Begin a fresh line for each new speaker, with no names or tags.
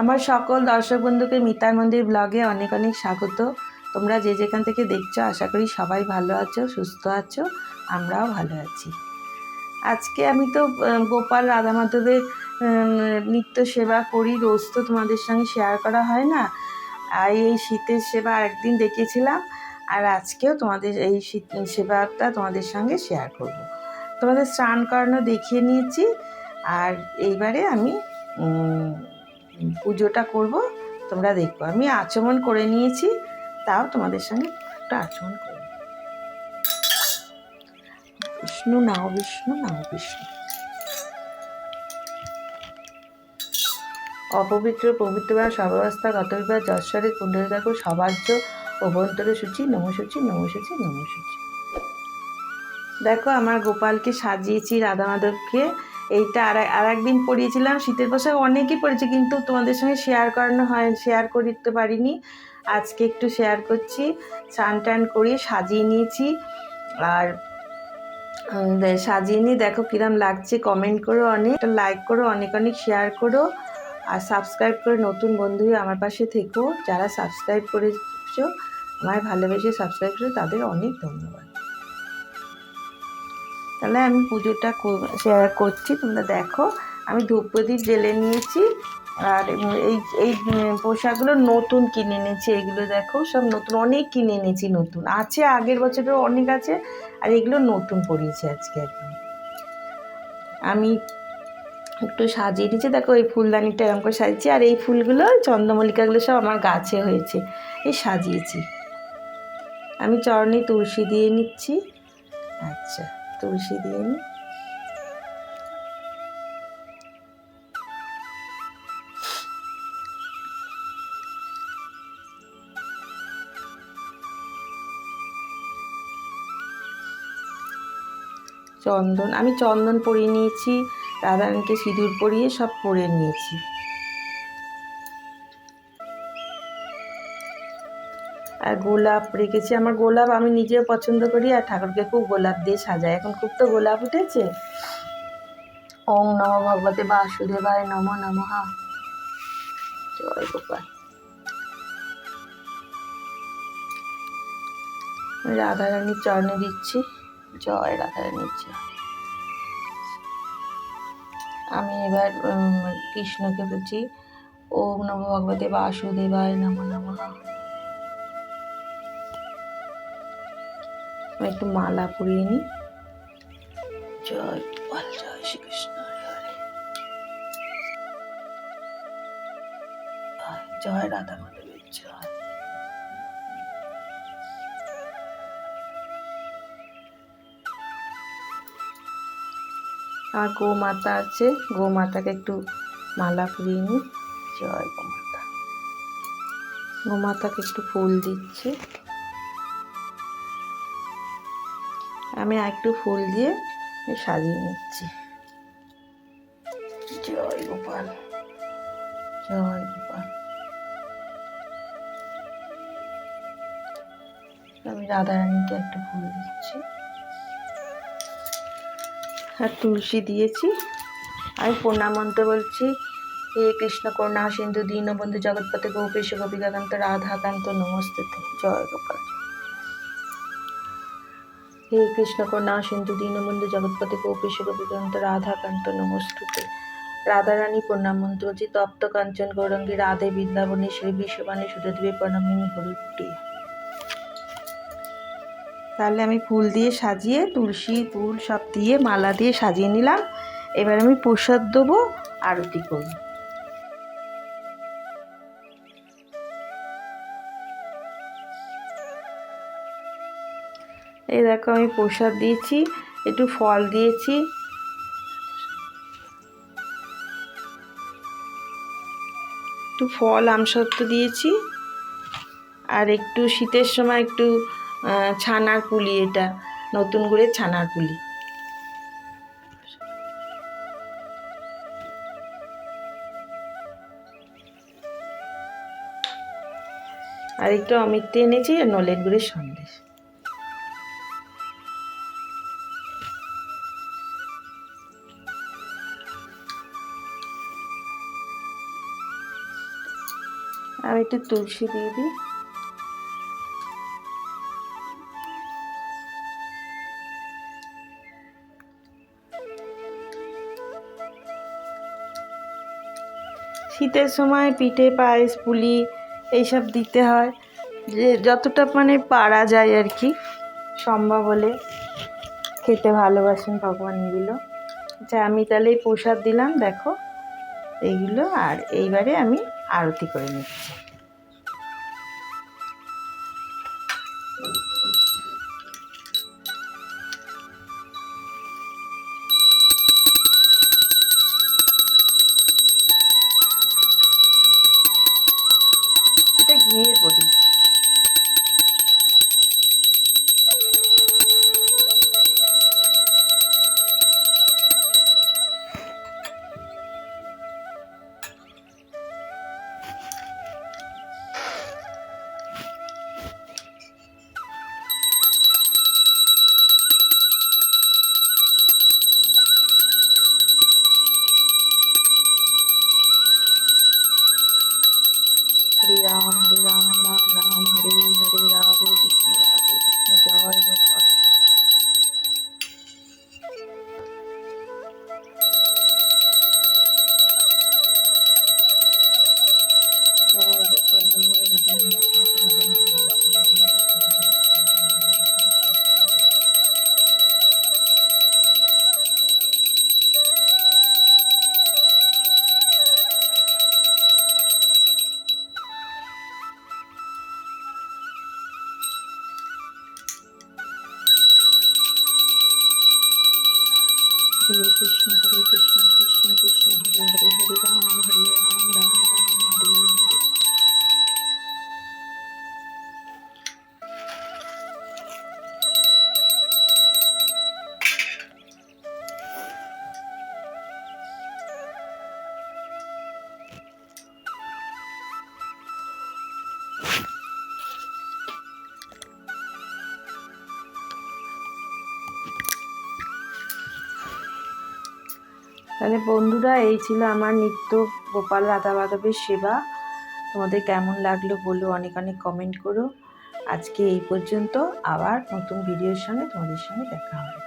আমার সকল দর্শক বন্ধুকে মিতার মন্দির ব্লগে অনেক অনেক স্বাগত। তোমরা যে যেখান থেকে দেখছ, আশা করি সবাই ভালো আছো, সুস্থ আছো, আমরাও ভালো আছি। আজকে আমি তো গোপাল রাধা মাধবের নিত্য সেবা করি, রোজ তো তোমাদের সঙ্গে শেয়ার করা হয় না। আর এই শীতের সেবা একদিন দেখেছিলাম আর আজকেও তোমাদের এই শীত, সেবাটা তোমাদের সঙ্গে শেয়ার করব। তোমাদের স্নান করানো দেখিয়ে নিয়েছি, আর এইবারে আমি পুজোটা করব, তোমরা দেখো। আমি আচমন করে নিয়েছি, তাও তোমাদের সঙ্গে একটা আচমন করে বিষ্ণু, নাও বিষ্ণু নাও বিষ্ণু। অপবিত্র, পবিত্র বা সর্বাবস্থা গতবিবার যশ্বরের কুণ্ডলিকাকু সবার্য অভ্যন্তর সূচি, নমসূচি নমসূচি নমসূচি। দেখো, আমার গোপালকে সাজিয়েছি রাধা মাধবকে। এইটা আর আর একদিন পরিয়েছিলাম শীতের পোশাক অনেকই পরেছি কিন্তু তোমাদের সঙ্গে শেয়ার করানো হয় শেয়ার করতে পারিনি। আজকে একটু শেয়ার করছি, স্নান টান করিয়ে সাজিয়ে নিয়েছি। আর সাজিয়ে নিয়ে দেখো কিরম লাগছে কমেন্ট করো অনেক লাইক করো, অনেক অনেক শেয়ার করো। আর সাবস্ক্রাইব করে নতুন বন্ধু আমার পাশে থেকো, যারা সাবস্ক্রাইব করেছ, আমায় ভালোবেসে সাবস্ক্রাইব করে তাদের অনেক ধন্যবাদ। তাহলে আমি পুজোটা শেয়ার করছি, তোমরা দেখো। আমি ধূপ প্রদীপ জেলে নিয়েছি, আর এই এই পোশাকগুলো নতুন কিনে এনেছি এগুলো দেখো, সব নতুন, অনেক কিনে এনেছি নতুন। আছে, আগের বছরেও অনেক আছে, আর এগুলো নতুন পরিয়েছি আজকে একদম। আমি একটু সাজিয়ে দিয়েছি দেখো, এই ফুলদানিটা এরকম করে সাজিয়েছি, আর এই ফুলগুলো, চন্দ্রমল্লিকাগুলো সব আমার গাছে হয়েছে, এই সাজিয়েছি। আমি চরণে তুলসী দিয়ে নিচ্ছি আচ্ছা। তুলসী দিয়ে নিই চন্দন আমি চন্দন পরিয়ে নিয়েছি রাধারানীকে সিঁদুর পরিয়ে সব পরে নিয়েছি। আর গোলাপ রেখেছি। আমার গোলাপ আমি নিজেও পছন্দ করি আর ঠাকুরকে খুব গোলাপ দিয়ে সাজাই। এখন খুব তো গোলাপ উঠেছে। ওম নম ভগবতে বাসুদেবায় নম নমঃ। জয় গোপাল। রাধারানীর চরণে দিচ্ছি। জয় রাধারানীর জয় আমি এবার কৃষ্ণকে বলছি, ওম নম ভগবতে বাসুদেবায় নম নমঃ। আমি একটু মালা পরিয়ে নিই। জয় গোপাল জয় শ্রীকৃষ্ণ জয় রাধা মাধবের জয়। আর গোমাতা আছে একটু মালা পরিয়ে নিই। জয় গোমাতা। গোমাতাকে একটু ফুল দিচ্ছি। আমি একটু ফুল দিয়ে সাজিয়ে নিচ্ছি। জয় গোপাল জয় গোপাল। আমি রাধারানীকে একটু ফুল দিচ্ছি। আর তুলসী দিয়েছি। আমি প্রণাম মন্ত্র বলছি, হে কৃষ্ণ করুণা সিন্ধু দীনবন্ধু জগৎপতি গোপেশ গোপিকাকান্ত রাধাকান্ত নমস্তে জয় গোপাল। হে কৃষ্ণ করুণা সিন্ধু দীনবন্ধু জগৎপতি গোপিকান্ত, রাধাকান্ত নমস্তুতে। রাধারানী মন্ত্র তপ্ত কাঞ্চন গৌরঙ্গী, রাধে বৃন্দাবনী শ্রী বিশ্ববাণী সুরদেবী প্রণামিনী হরিপ্রিয়। তাহলে আমি ফুল দিয়ে সাজিয়ে, তুলসী, ফুল সব দিয়ে মালা দিয়ে সাজিয়ে নিলাম। এবার আমি প্রসাদ দেবো, আরতি করব। এই দেখো আমি প্রসাদ দিয়েছি, একটু ফল দিয়েছি। একটু ফল আমসত্ব দিয়েছি। আর একটু শীতের সময় একটু ছানার পুলি এটা, নতুন করে ছানার পুলি। আর একটু অমিত্রে এনেছি, আর নলেন গুড়ের সন্দেশ। আমি একটু তুলসী দিয়ে দিই। শীতের সময় পিঠে, পায়েস, পুলি, এইসব দিতে হয়। যে যতটা মানে পারা যায় আর কি, সম্ভব হলে খেতে ভালোবাসেন ভগবান এগুলো। আচ্ছা আমি তাহলে এই প্রসাদ দিলাম, দেখো। এইগুলো আর এইবারে আমি আরতি করে নিচ্ছি। ঘিয়ের প্রদীপ राम हरे राम राम राम हरे हरे राधे कृष्ण राधे कृष्ण जय गो তাহলে বন্ধুরা, এই ছিল আমার নিত্য গোপাল রাধা মাধবের সেবা। তোমাদের কেমন লাগল বলো অনেক অনেক কমেন্ট করো। আজকে এই পর্যন্ত আবার নতুন ভিডিওর সঙ্গে তোমাদের সঙ্গে দেখা হবে।